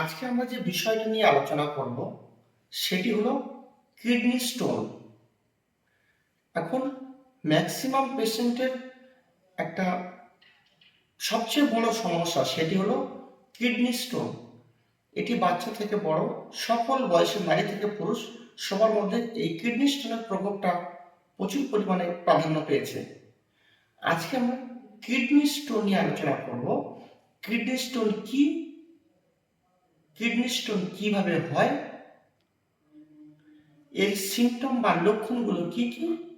আজকে আমরা যে বিষয়টা নিয়ে আলোচনা করব, সেটি হলো কিডনি স্টোন। এখন ম্যাক্সিমাম পেশেন্টের একটা সবচেয়ে বড় সমস্যা, সেটি হলো কিডনি স্টোন। এটি বাচ্চা থেকে বড়, সকল বয়সের নারী থেকে পুরুষ, সবার মধ্যে এই কিডনি স্টোনের প্রকোপটা প্রচুর পরিমাণে প্রাধান্য পেয়েছে। আজকে আমরা কিডনি স্টোন নিয়ে আলোচনা করব। কিডনি স্টোন কি কিডনি স্টোন কীভাবে হয়? এর সিমটম বা লক্ষণগুলো কি কি?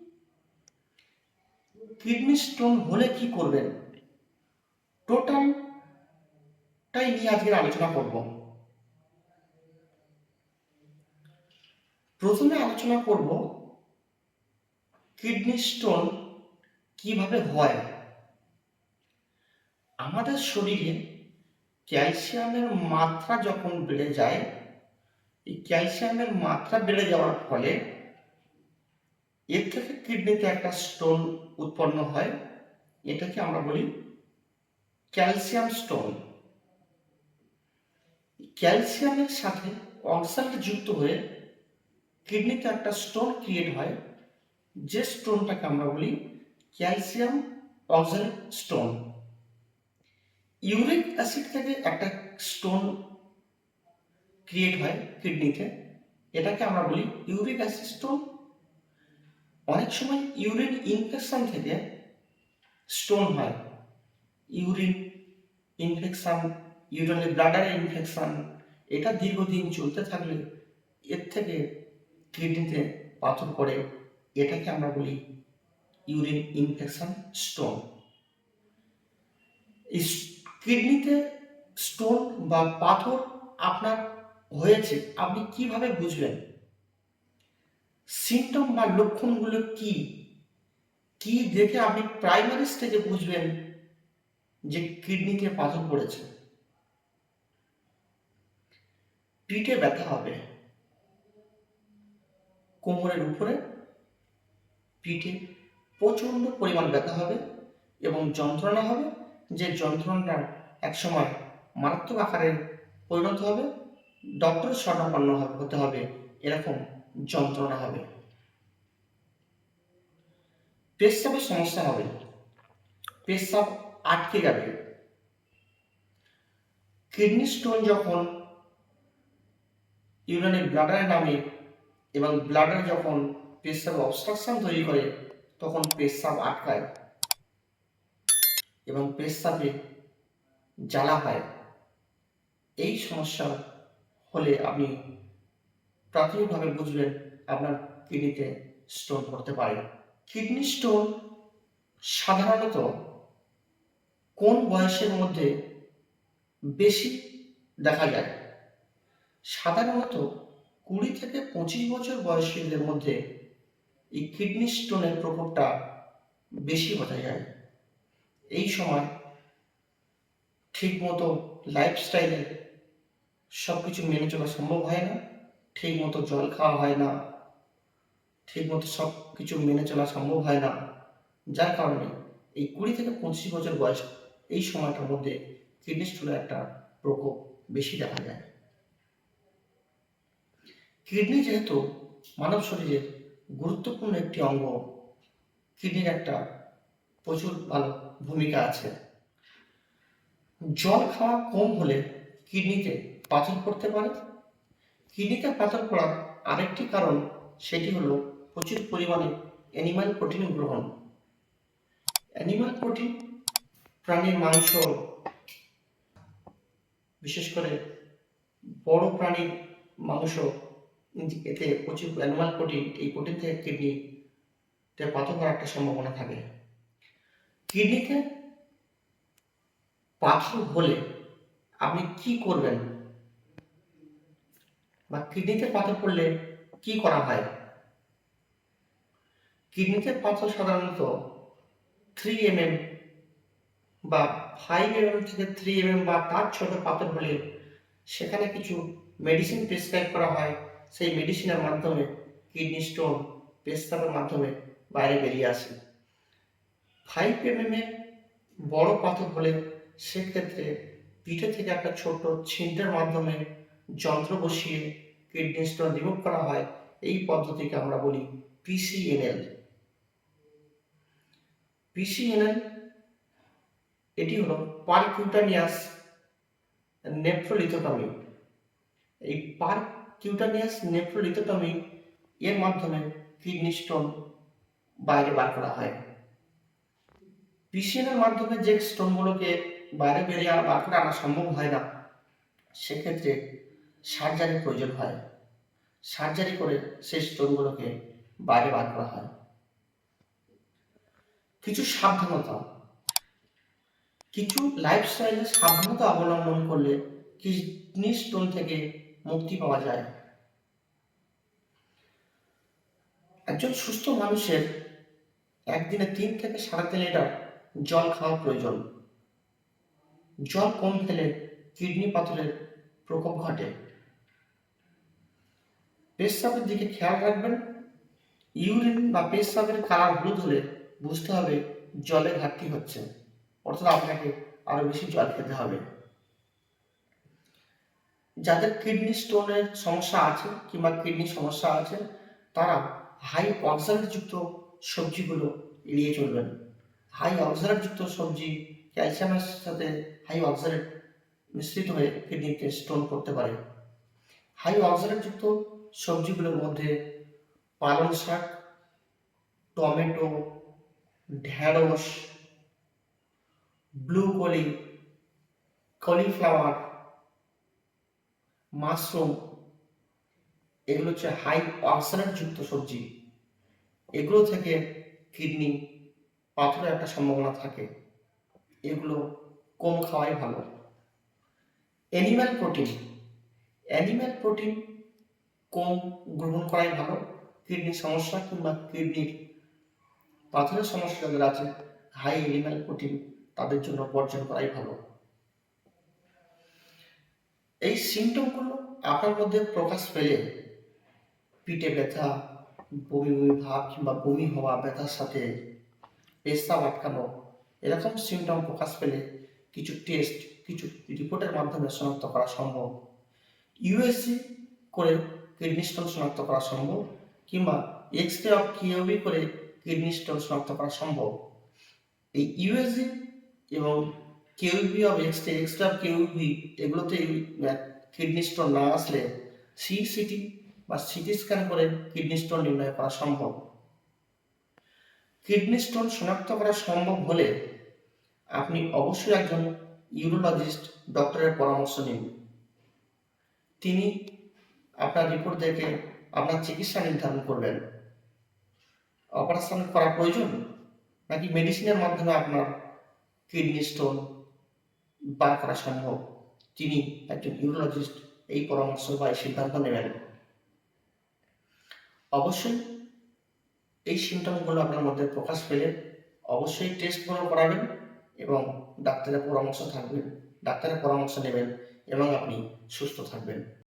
কিডনি স্টোন হলে কি করবেন? টোটালটাই নিয়ে আজকে আলোচনা করব। প্রথমে আলোচনা করব কিডনি স্টোন কীভাবে হয়? আমাদের শরীরে ক্যালসিয়ামের মাত্রা যখন বেড়ে যায়, এই ক্যালসিয়ামের মাত্রা বেড়ে যাওয়ার ফলে এর থেকে কিডনিতে একটা স্টোন উৎপন্ন হয়। এটাকে আমরা বলি ক্যালসিয়াম স্টোন। ক্যালসিয়ামের সাথে অক্সালেট যুক্ত হয়ে কিডনিতে একটা স্টোন ক্রিয়েট হয়, যে স্টোনটাকে আমরা বলি calcium oxalate stone. Uric acid থেকে একটা স্টোন ক্রিয়েট হয় কিডনিতে। এটাকে আমরা বলি ইউরিক অ্যাসিড স্টোন। অনেক সময় ইউরিন ইনফেকশন থেকে স্টোন হয়। ইউরিন ইনফেকশন, ইউরিনের ব্লাডারের ইনফেকশন, এটা দীর্ঘদিন চলতে থাকলে এর থেকে কিডনিতে পাথর পড়ে। এটাকে আমরা বলি ইউরিন ইনফেকশন স্টোন। কিডনিতে স্টোন বা পাথর আপনার হয়েছে, আপনি কীভাবে বুঝবেন সিমটম বা লক্ষণগুলো কি? কি দেখে আপনি প্রাইমারি স্টেজে বুঝবেন যে কিডনিতে পাথর পড়েছে? পিঠে ব্যথা হবে, কোমরের উপরে পিঠে প্রচণ্ড পরিমাণ ব্যথা হবে এবং যন্ত্রণা হবে যে যন্ত্রণাটা একসময় মারাত্মক আকারে পরিণত হবে ডক্টর স্বর্ণাপন্ন হতে হবে, এরকম যন্ত্রণা হবে। পেশাবের সমস্যা হবে। পেশাব আটকে যাবে। কিডনি স্টোন যখন ইউরিনের ব্লাডারে নামে এবং ব্লাডার যখন পেশাবে অবস্ট্রাকশন তৈরি করে, তখন পেশাব আটকায়। এবং পেশাবে জ্বালা হয় এই সমস্যা হলে আপনি প্রাথমিকভাবে বুঝবেন আপনার কিডনিতে স্টোন পড়তে পারে। কিডনি স্টোন সাধারণত কোন বয়সের মধ্যে বেশি দেখা যায়? সাধারণত কুড়ি থেকে পঁচিশ বছর বয়সীদের মধ্যে এই কিডনি স্টোনের প্রকোপটা বেশি বোঝা যায়। এই সময় ঠিকমতো লাইফস্টাইলে সব কিছু মেনে চলা সম্ভব হয় না ঠিক মতো জল খাওয়া হয় না ঠিক মতো সব কিছু মেনে চলা সম্ভব হয় না। যার কারণে এই কুড়ি থেকে পঁচিশ বছর বয়স এই সময়টার মধ্যে কিডনি স্টোনের একটা প্রকোপ বেশি দেখা যায়। কিডনি যেহেতু মানব শরীরের গুরুত্বপূর্ণ একটি অঙ্গ, কিডনির একটা প্রচুর ভালো ভূমিকা আছে। জল খাওয়া কম হলে কিডনিতে পাথর পড়তে পারে। কিডনিতে পাথর পড়ার আরেকটি কারণ সেটি হলো প্রচুর পরিমাণে অ্যানিমাল প্রোটিন গ্রহণ। অ্যানিমাল প্রোটিন প্রাণীর মাংস, বিশেষ করে বড় প্রাণীর মাংস, এতে প্রচুর অ্যানিমাল প্রোটিন এই প্রোটিন থেকে কিডনিতে পাথর করার একটা সম্ভাবনা থাকে। কিডনিতে পাথর হলে আপনি কি করবেন? বা কিডনিতে পাথর পড়লে কি করা হয়? কিডনিতে পাথর সাধারণত থ্রি এম বা ফাইভ এম এম থেকে থ্রি এম বা তার ছোট পাথর হলে সেখানে কিছু মেডিসিন প্রেসক্রাইব করা হয়। সেই মেডিসিনের মাধ্যমে কিডনি স্টোন পেস্তাবের মাধ্যমে বাইরে বেরিয়ে আসে। ফাইভ এম এর বড় পাথর হলে সেক্ষেত্রে পিঠে থেকে একটা ছোট ছিদ্রের মাধ্যমে যন্ত্র বসিয়ে কিডনি স্টোন রিমুভ করা হয়, এই পদ্ধতিকে আমরা বলি পিসিএনএল পিসিএনএল এটি হলো পারকিউটানিয়াস নেফ্রোলিথোটমি এই পারকিউটানিয়াস নেফ্রোলিথোটমি এর মাধ্যমে কিডনি স্টোন বাইরে বার করা হয়। পিসিএনের মাধ্যমে যে স্টোনগুলোকে বাইরে বেরিয়ে বার করে আনা সম্ভব হয় না, সেক্ষেত্রে সার্জারির প্রয়োজন হয়। সার্জারি করে সেই স্টোনগুলোকে বাইরে বার করা হয়। কিছু সাবধানতা। কিছু লাইফস্টাইলে সাবধানতা অবলম্বন করলে কিডনি স্টোন থেকে মুক্তি পাওয়া যায়। একজন সুস্থ মানুষের একদিনে তিন থেকে সাড়ে তিন লিটার জল খাওয়া প্রয়োজন। জল কম খেলে কিডনি পাথরের প্রকোপ ঘটে। পেশাবের দিকে খেয়াল রাখবেন। ইউরিন বা পেশাবের কালার হলুদ হলে বুঝতে হবে জলের ঘাটতি হচ্ছে। অর্থাৎ আপনাকে আরও বেশি জল খেতে হবে। যাদের কিডনি স্টোনের সমস্যা আছে কিংবা কিডনি সমস্যা আছে, তারা হাই অক্সালেট যুক্ত সবজিগুলো এড়িয়ে চলবেন। হাই যুক্ত সবজি ক্যালসিয়ামের সাথে হাই অক্সালেট মিশ্রিত হয়ে কিডনিতে স্টোন করতে পারে। হাই যুক্ত সবজিগুলোর মধ্যে পালং শাক, টমেটো, ঢ্যাঁড়স ব্লুকলি কলিফ্লাওয়ার মাশরুম এগুলো হচ্ছে হাই অক্সালেট যুক্ত সবজি। এগুলো থেকে কিডনি পাথরের একটা সম্ভাবনা থাকে, এগুলো কম খাওয়াই ভালো। অ্যানিম্যাল প্রোটিন অ্যানিম্যাল প্রোটিন কম গ্রহণ করাই ভালো। কিডনির সমস্যা কিংবা কিডনির পাথরের সমস্যা যাদের আছে হাই অ্যানিম্যাল প্রোটিন তাদের জন্য বর্জন করাই ভালো। এই সিমটমগুলো আপনার মধ্যে প্রকাশ পেলে পিঠে ব্যথা, বমি বমি ভাব কিংবা বমি হওয়া, ব্যথার সাথে পেশাব আটকানো, এরকম সিমটম প্রকাশ পেলে কিছু টেস্ট কিছু রিপোর্টের মাধ্যমে শনাক্ত করা সম্ভব। ইউএসজি করে কিডনি স্টোন শনাক্ত করা সম্ভব কিংবা এক্স রে অফ কিউবি করে কিডনি স্টোন শনাক্ত করা সম্ভব। এই ইউএসজি এবং KUB of X ray X ray of KUB এগুলোতে কিডনি স্টোন না আসলে সিসিটি বা সিটি স্ক্যান করে কিডনি স্টোন নির্ণয় করা সম্ভব। কিডনি স্টোন শনাক্ত করা সম্ভব হলে আপনি অবশ্যই একজন ইউরোলজিস্ট ডক্টরের পরামর্শ নিন। তিনি আপনার রিপোর্ট দেখে আপনার চিকিৎসা নির্ধারণ করবেন। অপারেশন করা প্রয়োজন নাকি মেডিসিনের মাধ্যমে আপনার কিডনি স্টোন বার করা সম্ভব? তিনি একজন ইউরোলজিস্ট, এই পরামর্শ বা এই সিদ্ধান্ত নেবেন। অবশ্যই এই সিমটমগুলো আপনার মধ্যে প্রকাশ পেলে অবশ্যই টেস্টগুলো করাবেন এবং ডাক্তারের পরামর্শ থাকবেন ডাক্তারের পরামর্শ নেবেন এবং আপনি সুস্থ থাকবেন।